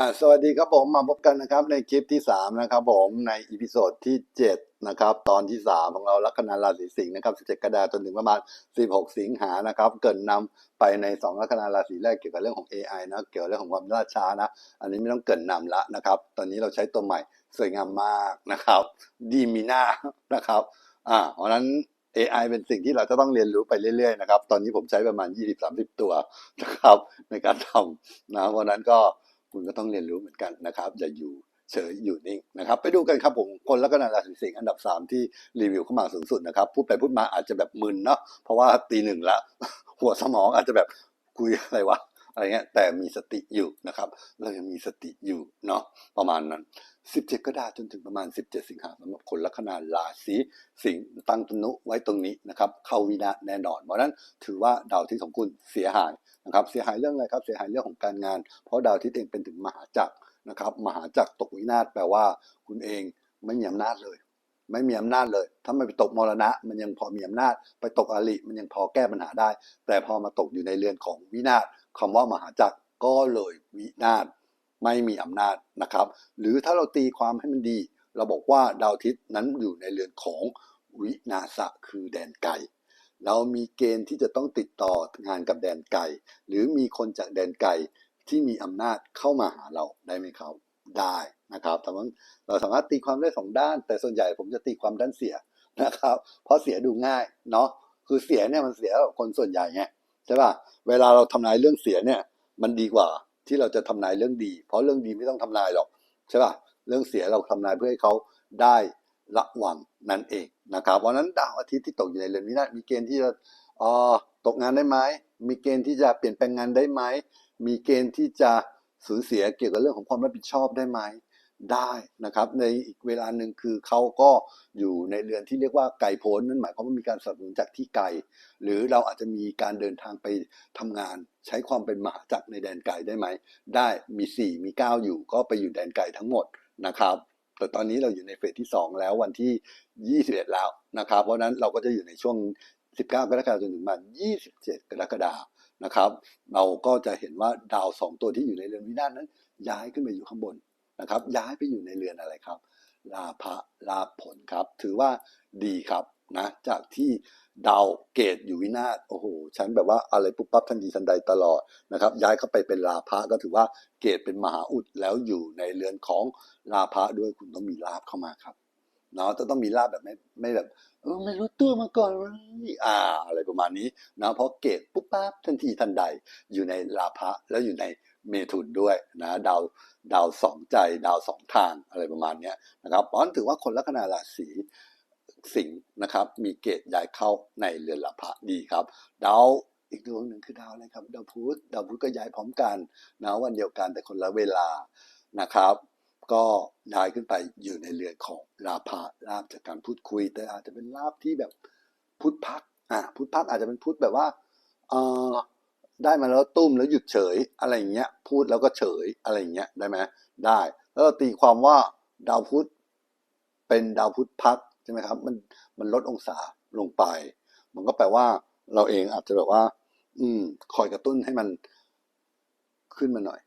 อ่าสวัสดีครับผมมาพบกันนะครับในคลิปที่สามนะครับผมในอีพิโซดที่เจ็ดนะครับตอนที่สามของเราลัคนาราศีสิงห์นะครับสิบเจ็ดกระดาจนถึงประมาณสิบหกสิงหานะครับเกินนำไปในสองลัคนาราศีแรกเกี่ยวกับเรื่องของ AI นะเกี่ยวกับเรื่องของความล่าช้านะอันนี้ไม่ต้องเกินนำละนะครับตอนนี้เราใช้ตัวใหม่สวยงามมากนะครับดีมีหน้านะครับอ่าเพราะนั้น AI เป็นสิ่งที่เราจะต้องเรียนรู้ไปเรื่อยๆนะครับตอนนี้ผมใช้ประมาณ 20-30 ตัวนะครับในการทำนะเพราะนั้นก็ คุณก็ต้องเรียนรู้เหมือนกันนะครับอย่าอยู่เฉยอยู่นิ่งนะครับไปดูกันครับผมคนและก็นาราศีสิงห์อันดับ 3 ที่รีวิวเข้ามาสูงสุดนะครับพูดไปพูดมาอาจจะแบบมึนเนาะเพราะว่าตีหนึ่งละหัวสมองอาจจะแบบคุยอะไรวะอะไรเงี้ยแต่มีสติอยู่นะครับ เรายังมีสติอยู่เนาะประมาณนั้น 17ก็ได้จนถึงประมาณ 17 สิงหาสำหรับคนลัคนาราศีสิงห์ตั้งตนุไว้ตรงนี้นะครับเข้าวินาศแน่นอนเพราะนั้นถือว่าดาวที่ของคุณเสียหายนะครับเสียหายเรื่องอะไรครับเสียหายเรื่องของการงาน เพราะดาวที่เองเป็นถึงมหาจักรนะครับมหาจักรตกวินาศแปลว่าคุณเองไม่มีอำนาจเลย ไม่มีอำนาจเลย ถ้าไม่ไปตกมรณะ มันยังพอมีอำนาจ ไปตกอริมันยังพอแก้ปัญหาได้ แต่พอมาตกอยู่ในเรือนของวินาศคำว่ามหาจักรก็เลยวินาศ ไม่มีอำนาจนะครับ หรือถ้าเราตีความให้มันดี เราบอกว่าดาวอาทิตย์นั้นอยู่ในเรือนของวินาศคือแดนไกลเรามีเกณฑ์ที่จะต้องติดต่องานกับแดนไกลหรือมีคนจากแดนไกลที่มีอำนาจเข้ามาหาเราได้ไหมครับได้นะครับแต่ว่าเราสามารถตีความได้สองด้าน แต่ส่วนใหญ่ผมจะตีความด้านเสียนะครับ เพราะเสียดูง่ายเนาะคือเสียเนี่ยมันเสียคนส่วนใหญ่ไงใช่ป่ะเวลาเราทำนายเรื่องเสียเนี่ยมันดีกว่า ที่เราจะทำนายเรื่องดี เพราะเรื่องดีไม่ต้องทำนายหรอกใช่ป่ะเรื่องเสียเราทำนายเพื่อให้เขาได้ระวังนั่นเองนะครับเพราะนั้นดาวอาทิตย์ที่ตกอยู่ในเรือนวินาศมีเกณฑ์ที่จะออตกงานได้ไหมมีเกณฑ์ที่จะเปลี่ยนแปลงงานได้ไหมมีเกณฑ์ที่จะสูญเสียเกี่ยวกับเรื่องของความรับผิดชอบได้ไหม ได้นะครับในอีกเวลาหนึ่งคือเขาก็อยู่ในเรือนที่เรียกว่าไกลโพ้นนั่นหมายความว่ามีการสนับสนุนจากที่ไกลหรือเราอาจจะมีการเดินทางไปทำงาน ใช้ความเป็นมหาจักรในแดนไกลได้ไหม ได้มี 4 มี 9 อยู่ก็ไปอยู่แดนไกลทั้งหมดนะครับแต่ตอนนี้เราอยู่ในเฟสที่ 2 แล้ววันที่ 21 แล้วนะครับ เพราะฉะนั้นเราก็จะอยู่ในช่วง 19 กรกฎาคมจนถึงมา27 กรกฎาคมนะครับ เราก็จะเห็นว่าดาว 2 ตัวที่อยู่ในเรือนวินาศนั้น ย้ายขึ้นไปอยู่ข้างบน นะครับ ย้ายไปอยู่ในเรือนอะไรครับ ลาภะลาผลครับ ถือว่าดีครับนะจากที่ดาวเกตอยู่วินาศโอ้โหฉันแบบว่าอะไรปุ๊บปั๊บทันทีทันใดตลอดนะครับ ย้ายเข้าไปเป็นลาภะก็ถือว่าเกตเป็นมหาอุดแล้วอยู่ในเรือนของลาภะด้วยคุณต้องมีลาภเข้ามาครับเนาะจะต้องมีลาภแบบไม่ไม่แบบไม่รู้ตัวมาก่อนอ่า อะไรประมาณนี้นะเพราะเกตปุ๊บปั๊บทันทีทันใดอยู่ในลาภะแล้วอยู่ใน มถุนด้วยนะดาวดาวสองใจดาวสองทางอะไรประมาณนี้นะครับเพราะนั้นถือว่าคนลัคนาราศีสิงห์นะครับ มีเกตย้ายเข้าในเรือนลาภะดีครับ ดาวอีกดวงหนึ่งคือดาวอะไรครับดาวพุธดาวพุธก็ย้ายพร้อมกันนะวันเดียวกันแต่คนละเวลานะครับ ก็ย้ายขึ้นไปอยู่ในเรือนของลาภะลาภจากการพูดคุย แต่อาจจะเป็นลาภที่แบบพุทธพักอ่าพุทธพักอาจจะเป็นพุทธแบบว่าเออ ได้มาแล้วตุ้มแล้วหยุดเฉยอะไรอย่างเงี้ย พูดแล้วก็เฉยอะไรอย่างเงี้ยได้ไหมได้ แล้วเราตีความว่าดาวพุธเป็นดาวพุธพักใช่ไหมครับ มันมันลดองศาลงไป มันก็แปลว่าเราเองอาจจะแบบว่า อืม คอยกระตุ้นให้มันขึ้นมาหน่อย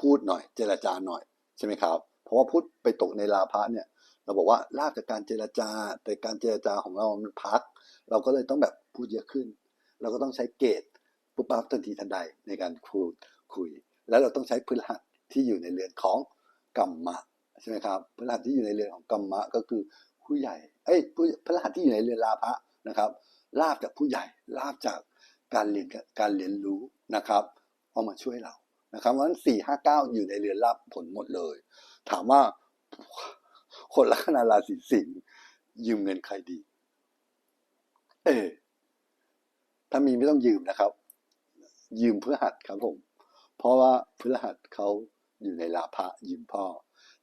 พูดหน่อย เจรจาหน่อยใช่ไหมครับ เพราะว่าพุธไปตกในลาภะเนี่ย เราบอกว่าลาบจากการเจรจา แต่การเจรจาของเรามันพัก เราก็เลยต้องแบบพูดเยอะขึ้น เราก็ต้องใช้เกต ปุ๊บปั๊บทันทีทันใดในการพูดคุย แล้วเราต้องใช้พฤหัสที่อยู่ในเรือนของกรรมะใช่ไหมครับพฤหัสที่อยู่ในเรือนของกรรมะก็คือผู้ใหญ่เอ้ยพฤหัสที่อยู่ในเรือนลาภะนะครับลาบจากผู้ใหญ่ลาบจากการเรียนการเรียนรู้นะครับเอามาช่วยเรานะครับเพราะฉะนั้นสี่ห้าเก้าอยู่ในเรือนลาบผลหมดเลย ถามว่าคนลัคนาราศีสิงห์ยืมเงินใครดี เออถ้ามีไม่ต้องยืมนะครับ ยืมเพื่อหัดครับผม เพราะว่าพฤหัสเขาอยู่ในลาภะยืมพ่อ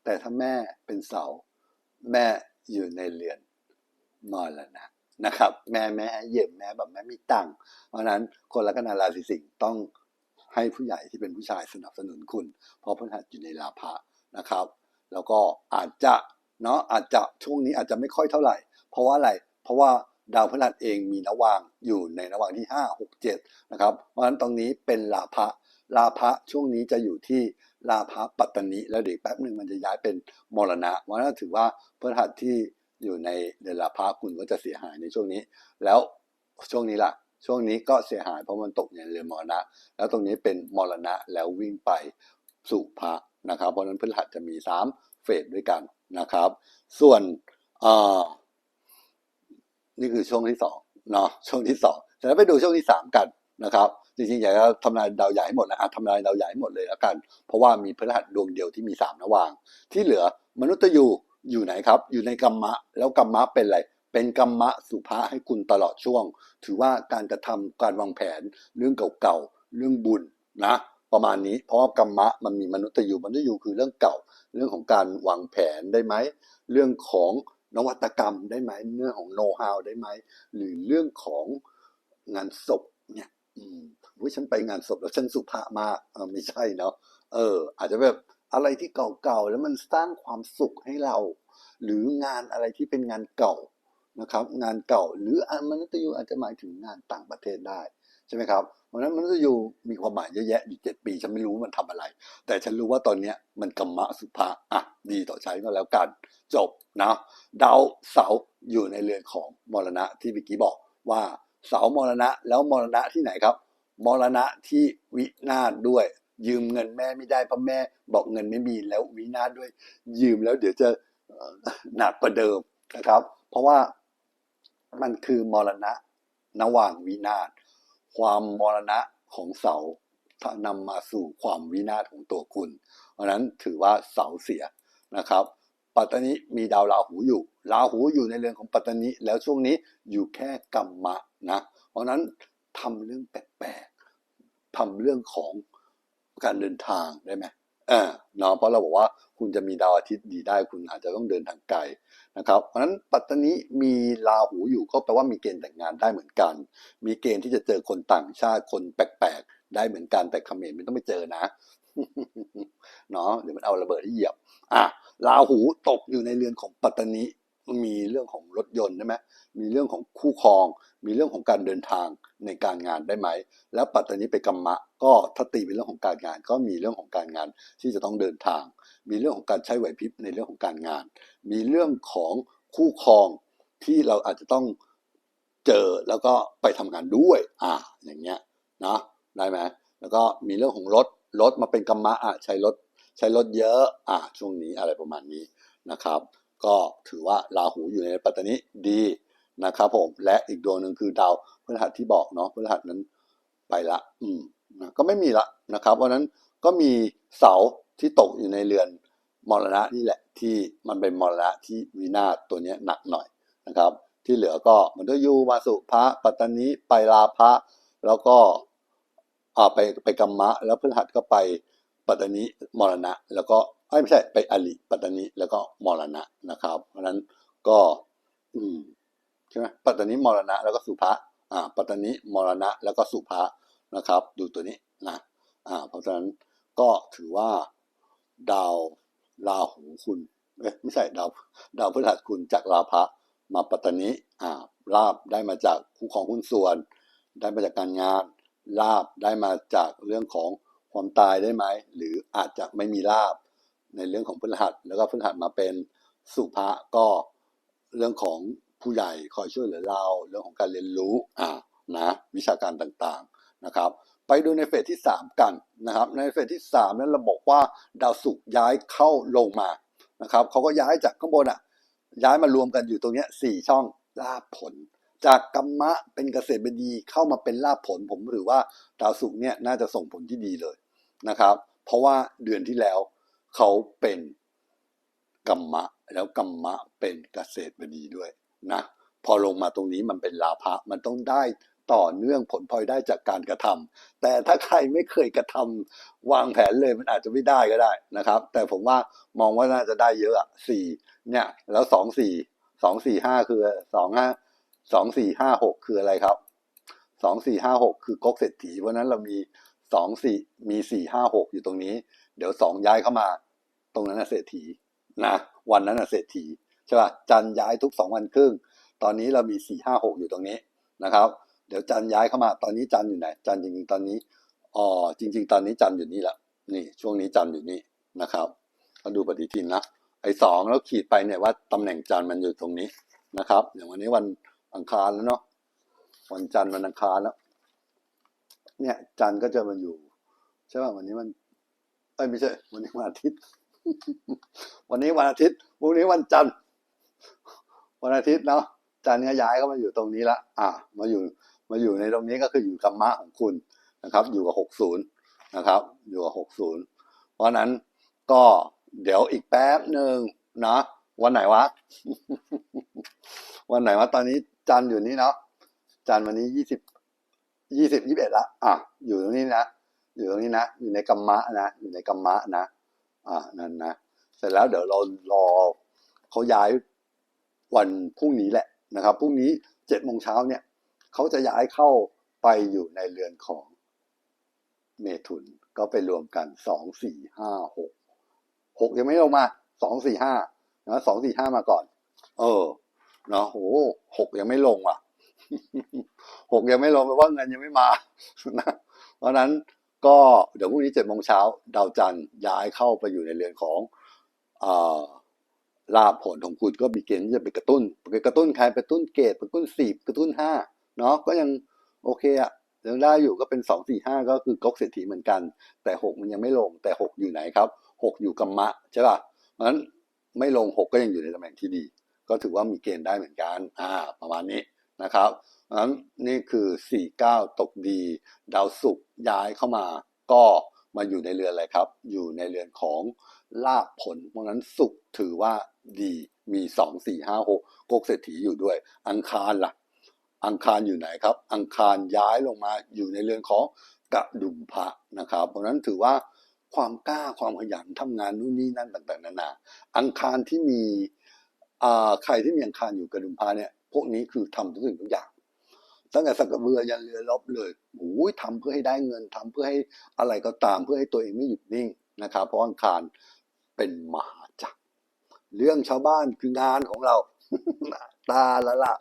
แต่ถ้าแม่เป็นเสา แม่อยู่ในเรือนมรณะนะครับ แม่แม่ให้ยืมแม่แบบแม่มีตังค์เพราะนั้นคนลัคนาราศีสิงห์ต้องให้ผู้ใหญ่ที่เป็นผู้ชายสนับสนุนคุณ เพราะพฤหัสอยู่ในลาภะนะครับ แล้วก็อาจจะเนาะอาจจะช่วงนี้อาจจะไม่ค่อยเท่าไหร่ เพราะว่าอะไร เพราะว่า ดาวพฤหัสเองมีนวางอยู่ในนวางที่ 5 6 7นะครับเพราะฉะนั้นตรงนี้เป็นลาภะลาภะช่วงนี้จะอยู่ที่ลาภะปัตตานิแล้วเดี๋ยวแป๊บหนึ่งมันจะย้ายเป็นมรณะเพราะฉะนั้นถือว่าพฤหัสที่อยู่ในเดือนลาภะคุณก็จะเสียหายในช่วงนี้ แล้วช่วงนี้ล่ะช่วงนี้ก็เสียหายเพราะมันตกในเรือนมรณะ แล้วตรงนี้เป็นมรณะแล้ววิ่งไปสู่พระนะครับ เพราะฉะนั้นพฤหัสจะมีสามเฟสด้วยกันนะครับ ส่วนอ่อ นี่คือช่วงที่สองเนาะช่วงที่สองเสร็จแล้วไปดูช่วงที่สามกันนะครับจริงๆอยากจะทำนายดาวใหญ่ให้หมดนะทำนายดาวใหญ่ให้หมดเลยแล้วกัน เพราะว่ามีพฤหัสดวงเดียวที่มีสามระวาง ที่เหลือมนุษย์ยูอยู่ไหนครับ อยู่ในกัมมะ แล้วกัมมะเป็นอะไร เป็นกัมมะสุภาให้คุณตลอดช่วง ถือว่าการกระทำการวางแผน เรื่องเก่าๆ เรื่องบุญนะ ประมาณนี้ เพราะว่ากัมมะมันมีมนุษย์ยูมนุษย์ยูคือเรื่องเก่า เรื่องของการวางแผนได้ไหม เรื่องของ นวัตกรรมได้ไหมเรื่องของโน้ตฮาวได้ไหมหรือเรื่องของงานศพเนี่ยอืมวิฉันไปงานศพแล้วฉันสุภาพมากเออไม่ใช่เนาะเออ อาจจะแบบอะไรที่เก่าๆแล้วมันสร้างความสุขให้เรา หรืองานอะไรที่เป็นงานเก่านะครับ งานเก่าหรืออะมนุษย์ยูอาจจะหมายถึงงานต่างประเทศได้ใช่ไหมครับ เพราะนั้นมันุษย์ยูมีความหมายเยอะแยะอยู่เจ็ดปี ฉันไม่รู้มันทำอะไร แต่ฉันรู้ว่าตอนเนี้ยมันกรรมะสุภาอะดีต่อใช้ก็แล้วกัน จบนะดาวเสาอยู่ในเรือนของมรณะที่เมื่กี้บอกว่าเสามรณะแล้วมรณะที่ไหนครับ มรณะที่วินาศด้วย ยืมเงินแม่ไม่ได้เพราะแม่บอกเงินไม่มีแล้ววินาศด้วย ยืมแล้วเดี๋ยวจะหนักกว่าเดิมนะครับ เพราะว่ามันคือมรณะระหว่างวินาศ ความมรณะของเสาถ้านำมาสู่ความวินาศของตัวคุณ เพราะนั้นถือว่าเสาเสียนะครับ ปัตตานิมีดาวราหูอยู่ ราหูอยู่ในเรือนของปัตตานิแล้วช่วงนี้อยู่แค่กรรมะนะ เพราะนั้นทำเรื่องแปลกๆทำเรื่องของการเดินทางได้ไหม ออเนาะเพราะเราบอกว่าคุณจะมีดาวอาทิตย์ดีได้คุณอาจจะต้องเดินทางไกลนะครับเพราะฉะนั้นปัตตานีมีราหูอยู่ก็แปลว่ามีเกณฑ์แต่งงานได้เหมือนกัน มีเกณฑ์ที่จะเจอคนต่างชาติคนแปลกๆได้เหมือนกันแต่เขมรไม่ต้องไปเจอนะเนาะเดี๋ยวมันเอาระเบิดที่เหยียบอะราหูตกอยู่ในเรือนของปัตตานี มีเรื่องของรถยนต์ใช่ไหมมีเรื่องของคู่ครอง มีเรื่องของการเดินทางในการงานได้ไหม แล้วปัตตานิไปกรรมะ ก็ถ้าตีเป็นเรื่องของการงาน ก็มีเรื่องของการงานที่จะต้องเดินทาง มีเรื่องของการใช้ไหวพริบในเรื่องของการงาน มีเรื่องของคู่ครองที่เราอาจจะต้องเจอแล้วก็ไปทำงานด้วย อ่า อย่างเงี้ยนะได้ไหมแล้วก็มีเรื่องของรถรถมาเป็นกรรมะอะใช้รถใช้รถเยอะอ่าช่วงนี้อะไรประมาณนี้นะครับ ก็ถือว่าราหูอยู่ในปัตตานิดีนะครับผมและอีกดวงหนึ่งคือดาวพฤหัสที่บอกเนาะพฤหัสนั้นไปละ อืมนะก็ไม่มีละนะครับเพราะนั้นก็มีเสาที่ตกอยู่ในเรือนมรณะนี่แหละที่มันเป็นมรณะที่วินาศตัวนี้หนักหน่อยนะครับ ที่เหลือก็มันก็ยูมาสุพระปัตตานิไปลาภะแล้วก็อ่าไปไปกรรมะ แล้วพฤหัสก็ไปปัตตานิมรณะ แล้วก็ ไม่ใช่ไปอลิปัตตานิแล้วก็มรณะนะครับ เพราะฉะนั้นก็ อืมใช่ไหมปัตตานิมรณะ แล้วก็สุภะอ่า ปัตตานิมรณะ แล้วก็สุภะนะครับ ดูตัวนี้นะอ่า เพราะฉะนั้นก็ถือว่า ดาวราหูคุณเอ้ไม่ใช่ดาวดาวพฤหัสคุณจากราภะมาปัตตานิอ่าลาบได้มาจากคู่ของหุ้นส่วน ได้มาจากการงาน ลาบได้มาจากเรื่องของความตายได้ไหมหรืออาจจะไม่มีลาบ ในเรื่องของพฤหัสแล้วก็พฤหัสมาเป็นสุภะก็เรื่องของผู้ใหญ่คอยช่วยเหลือเราเรื่องของการเรียนรู้อ่านะวิชาการต่างๆนะครับ ไปดูในเฟสที่ 3 กันนะครับ ในเฟสที่ 3 นั้นเราบอกว่าดาวศุกร์ย้ายเข้าลงมานะครับเขาก็ย้ายจากข้างบนอะย้ายมารวมกันอยู่ตรงนี้สี่ช่องลาผล จากกรรมะเป็นเกษตรบดีเข้ามาเป็นลาผลผมถือว่าดาวศุกร์เนี่ยน่าจะส่งผลที่ดีเลยนะครับ เพราะว่าเดือนที่แล้ว เขาเป็นกรรมะ แล้วกรรมะเป็นเกษตรบดีด้วยนะพอลงมาตรงนี้มันเป็นลาภะมันต้องได้ต่อเนื่องผลพลอยได้จากการกระทำแต่ถ้าใครไม่เคยกระทำวางแผนเลยมันอาจจะไม่ได้ก็ได้นะครับ แต่ผมว่ามองว่าน่าจะได้เยอะสี่เนี่ย แล้วสองสี่สองสี่ห้าคือสองห้าสองสี่ห้าหกคืออะไรครับสองสี่ห้าหกคือก๊กเศรษฐีเพราะนั้นเรามีสองสี่มีสี่ห้าหกอยู่ตรงนี้ เดี๋ยวสองย้ายเข้ามา ตรงนั้นนะเศรษฐีนะวันนั้นนะเศรษฐีใช่ป่ะจันย้ายทุกสองวันครึ่ง ตอนนี้เรามีสี่ห้าหกอยู่ตรงนี้นะครับ เดี๋ยวจันย้ายเข้ามา ตอนนี้จันอยู่ไหน จันจริงๆตอนนี้อ๋อจริง ๆ ตอนนี้จันอยู่นี่แหละนี่ ช่วงนี้จันอยู่นี่นะครับก็ดูปฏิทินนะไอ้สองแล้วขีดไปเนี่ยว่าตำแหน่งจันมันอยู่ตรงนี้นะครับ อย่างวันนี้วันอังคารแล้วเนาะวันจันทร์วันอังคารแล้ว เนี่ย จันทร์ก็จะมาอยู่ใช่ป่ะวันนี้มัน ไม่ใช่ วันนี้วันอาทิตย์ วันนี้วันอาทิตย์พรุ่งนี้วันจันทร์ วันอาทิตย์เนาะจันทร์ก็ย้ายเข้ามาอยู่ตรงนี้ละ อะมาอยู่ มาอยู่ในตรงนี้ก็คืออยู่กับมะของคุณนะครับ อยู่กับหกศูนย์นะครับ อยู่กับหกศูนย์เพราะฉะนั้นก็เดี๋ยวอีกแป๊บหนึ่งนะวันไหนวะ วันไหนวะตอนนี้จันทร์อยู่นี่เนาะจันทร์วันนี้ยี่สิบยี่สิบยี่สิบเอ็ดละอะอยู่ตรงนี้นะ อยู่ตรงนี้นะ อยู่ในกัมมะนะ อยู่ในกัมมะนะ อ่า นั่นนะ เสร็จแล้วเดี๋ยวเรารอเขาย้ายวันพรุ่งนี้แหละนะครับ พรุ่งนี้เจ็ดโมงเช้าเนี่ยเขาจะย้ายเข้าไปอยู่ในเรือนของเมถุน ก็ไปรวมกันสองสี่ห้าหกหกยังไม่ลงมาสองสี่ห้านะสองสี่ห้ามาก่อน เออเนาะโหหกยังไม่ลงว่ะหกยังไม่ลงแปลว่าเงินยังไม่มานะเพราะนั้น ก็เดี๋ยวพรุ่งนี้เจ็ดโมงเช้าดาวจันทร์ย้ายเข้าไปอยู่ในเรือนของอลาภผลของคุณก็มีเกณฑ์ที่จะไปกระตุ้นไปกระตุ้นใครไปกระตุ้นเกรดไปกระตุ้นสิบกระตุ้นห้าเนาะก็ยังโอเคอะยังได้อยู่ก็เป็นสองสี่ห้าก็คือกกเศรษฐีเหมือนกัน แต่หกมันยังไม่ลงแต่หกอยู่ไหนครับหกอยู่กัมมะใช่ป่ะเพราะฉะนั้นไม่ลงหกก็ยังอยู่ในตำแหน่งที่ดี ก็ถือว่ามีเกณฑ์ได้เหมือนกันอ่าประมาณนี้นะครับ นั้นนี่คือ 49 ตกดี ดาวศุกร์ย้ายเข้ามา ก็มาอยู่ในเรือนอะไรครับ อยู่ในเรือนของลาภผล เพราะนั้นศุกร์ถือว่าดีมี 2 4 5 6กกเศรษฐีอยู่ด้วย อังคารล่ะ อังคารอยู่ไหนครับ อังคารย้ายลงมาอยู่ในเรือนของกระดุมพระนะครับ เพราะนั้นถือว่าความกล้าความขยันทำงานนู่นนี่นั่นต่างๆนานา อังคารที่มีใครที่มีอังคารอยู่กระดุมพระเนี่ยพวกนี้คือทำทุกสิ่งทุกอย่าง ตั้งแต่สักกระเบือยันเรือรบเลยโอ้ยทำเพื่อให้ได้เงินทำเพื่อให้อะไรก็ตามเพื่อให้ตัวเองไม่หยุดนิ่งนะครับ เพราะอังคารเป็นมหาจักร เรื่องชาวบ้านคืองานของเรา ตาละละ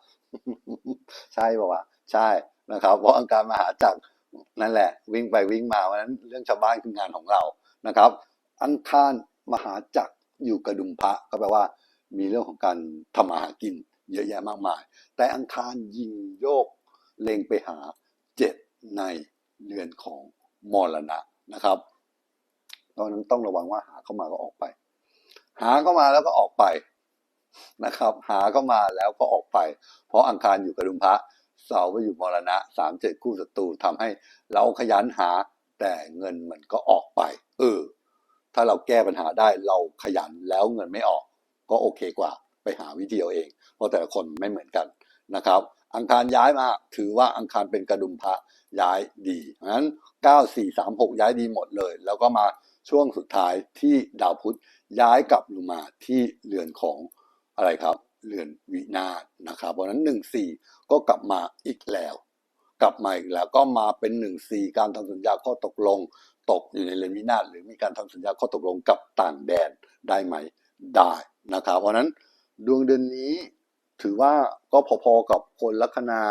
ใช่ป่าวะใช่นะครับ เพราะอังคารมหาจักรนั่นแหละ วิ่งไปวิ่งมาวันนั้น เรื่องชาวบ้านคืองานของเรานะครับ อังคารมหาจักรอยู่กระดุมพระก็แปลว่า มีเรื่องของการทำอาหากินเยอะแยะมากมาย แต่อังคารยิงโยก เล็งไปหาเจ็ดในเรือนของมรณะนะครับตอนนั้นต้องระวังว่าหาเข้ามาก็ออกไป หาเข้ามาแล้วก็ออกไปนะครับ หาเข้ามาแล้วก็ออกไป เพราะอังคารอยู่กระดุมพระเสาร์ไปอยู่มรณะสามเจ็ดคู่ศัตรูทำให้เราขยันหาแต่เงินมันก็ออกไป เออ ถ้าเราแก้ปัญหาได้เราขยันแล้วเงินไม่ออก ก็โอเคกว่าไปหาวิธีเอาเอง เพราะแต่ละคนไม่เหมือนกันนะครับ อังคารย้ายมา ถือว่าอังคารเป็นกระดุมพระย้ายดีงั้น 9 4 3 6 ย้ายดีหมดเลย แล้วก็มาช่วงสุดท้ายที่ดาวพุธย้ายกลับลงมาที่เรือนของอะไรครับ เรือนวินาศนะครับ เพราะนั้น1 4 ก็กลับมาอีกแล้ว กลับมาอีกแล้วก็มาเป็น1 4การทำสัญญาข้อตกลง ตกอยู่ในเรือนวินาศหรือมีการทำสัญญาข้อตกลงกับต่างแดนได้ไหมได้นะครับ เพราะนั้นดวงเดือนนี้ ถือว่าก็พอๆกับคนลัคนา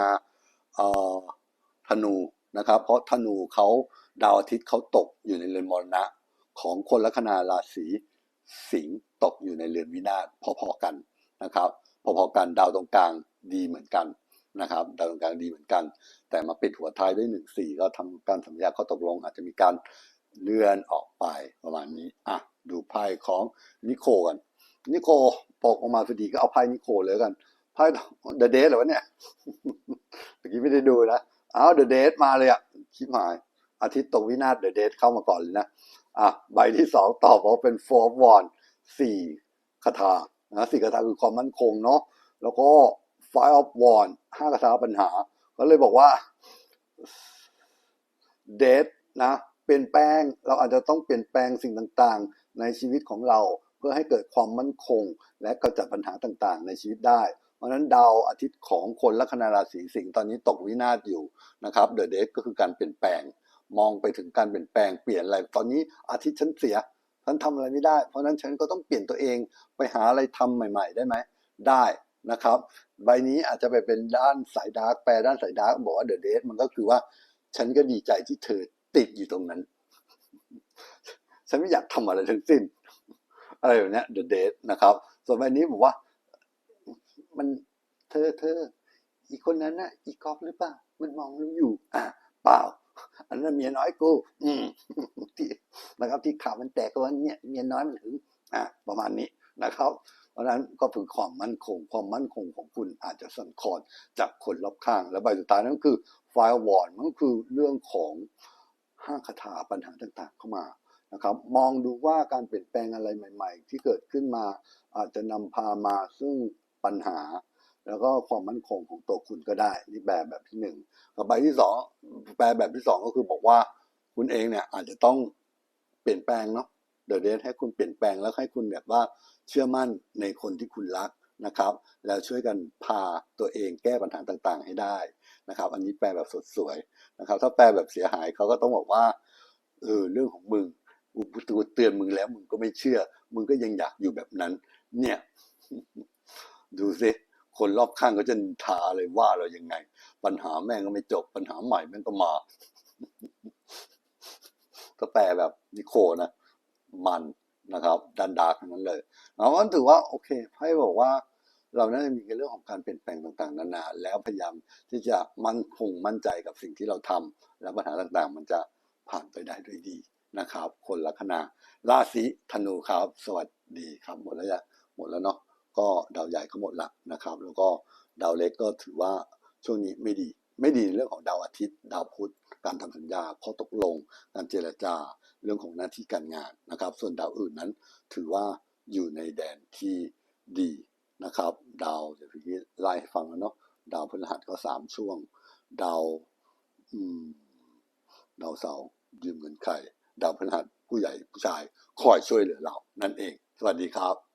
ธนูนะครับ เพราะธนูเขาดาวอาทิตย์เขาตกอยู่ในเรือนมรณะ ของคนลัคนาราศีสิงห์ตกอยู่ในเรือนวินาศพอๆกันนะครับพอๆกันดาวตรงกลางดีเหมือนกันนะครับดาวตรงกลางดีเหมือนกัน แต่มาปิดหัวท้ายด้วยหนึ่งสี่ก็ทำการสัญญาเข้อตกลง อาจจะมีการเลื่อนออกไปประมาณนี้อะดูไพ่ของนิโคกันนิโคปกออกมาพอดีก็เอาไพ่นิโคเลยกัน ไพ่เดอะเดทเหรอวะเนี่ยเมื่อกี้ไม่ได้ดูนะเอาเดอะเดทมาเลยอะชิบหาย อาทิตย์ตกวินาศเดอะเดทเข้ามาก่อนเลยนะอะใบที่สองตอบว่าเป็นโฟร์วอนสี่คาถานะสี่คาถาคือความมั่นคงเนาะแล้วก็ five of wand ห้าคาถาปัญหา ก็เลยบอกว่าเดทนะเปลี่ยนแปลงเราอาจจะต้องเปลี่ยนแปลงสิ่งต่างๆ ในชีวิตของเราเพื่อให้เกิดความมั่นคง และกำจัดปัญหาต่างๆ ในชีวิตได้ เพราะนั้นดาวอาทิตย์ของคนลัคนาราศีสิงห์ตอนนี้ตกวินาศอยู่นะครับเดอะเดทก็คือการเปลี่ยนแปลง มองไปถึงการเปลี่ยนแปลงเปลี่ยนอะไรตอนนี้อาทิตย์ฉันเสียฉันทำอะไรไม่ได้ เพราะนั้นฉันก็ต้องเปลี่ยนตัวเองไปหาอะไรทำใหม่ ๆ ได้ไหมได้นะครับ ใบนี้อาจจะไปเป็นด้านสายดาร์กแปลด้านสายดาร์กบอกว่าเดอะเดทมันก็คือว่า ฉันก็ดีใจที่เธอติดอยู่ตรงนั้น ฉันไม่อยากทำอะไรทั้งสิ้นอะไรแบบนี้ย the date นะครับ ส่วนใบนี้บอกว่า มันเธอเธออีกคนนั้นนะอีกอฟหรือเปล่ามันมองเราอยู่ อะเปล่า อันนั้นเมียน้อยกู อืมที่นะครับที่ข่าวมันแตกก็ว่าเนี่ยเมียน้อยมันถึงอะประมาณนี้นะครับ เพราะนั้นก็คือความมั่นคง ความมั่นคงของคุณอาจจะสั่นคลอนจากคนรอบข้าง และใบสุดท้ายนั่นคือไฟวอร์มันก็คือเรื่องของห้าคาถาปัญหาต่างๆ เข้ามานะครับ มองดูว่าการเปลี่ยนแปลงอะไรใหม่ ๆ ที่เกิดขึ้นมาอาจจะนำพามาซึ่ง ปัญหา แล้วก็ความมั่นคงของตัวคุณก็ได้นี่แบบแบบที่หนึ่งกับใบที่สองแปลแบบที่สองก็คือบอกว่าคุณเองเนี่ยอาจจะต้องเปลี่ยนแปลงเนาะเดอะเดทให้คุณเปลี่ยนแปลงแล้วให้คุณแบบว่าเชื่อมั่นในคนที่คุณรักนะครับ แล้วช่วยกันพาตัวเองแก้ปัญหาต่างๆ ให้ได้นะครับ อันนี้แปลแบบสดสวยนะครับ ถ้าแปลแบบเสียหายเขาก็ต้องบอกว่าเออเรื่องของมึงกูเตือนมึงแล้วมึงก็ไม่เชื่อ มึงก็ยังอยากอยู่แบบนั้น เนี่ย ดูสิคนรอบข้างก็จะนินทาเลยว่าเรายังไง ปัญหาแม่งก็ไม่จบ ปัญหาใหม่แม่งก็มาก็แปลแบบนิโคนะมันนะครับดันดาร์กนั้นเลยเอาก็ถือว่าโอเคให้บอกว่า เราน่าจะมีเรื่องของการเปลี่ยนแปลงต่างๆ นานา แล้วพยายามที่จะมั่นคงมั่นใจกับสิ่งที่เราทำแล้วปัญหาต่างๆ มันจะผ่านไปได้ด้วยดีนะครับ คนลัคนาราศีธนูครับ สวัสดีครับหมดแล้วยังหมดแล้วเนาะ ก็ดาวใหญ่ก็หมดละนะครับ แล้วก็ดาวเล็กก็ถือว่าช่วงนี้ไม่ดี ไม่ดีในเรื่องของดาวอาทิตย์ ดาวพุธ การทำสัญญาข้อตกลง การเจรจา เรื่องของหน้าที่การงานนะครับ ส่วนดาวอื่นนั้นถือว่าอยู่ในแดนที่ดีนะครับ ดาวเดี๋ยวพี่ไล่ให้ฟังแล้วเนาะ ดาวพฤหัสก็สามช่วง ดาวอืมดาวเสาร์ยืมเงินใคร ดาวพฤหัสผู้ใหญ่ผู้ชายคอยช่วยเหลือเรา นั่นเอง สวัสดีครับ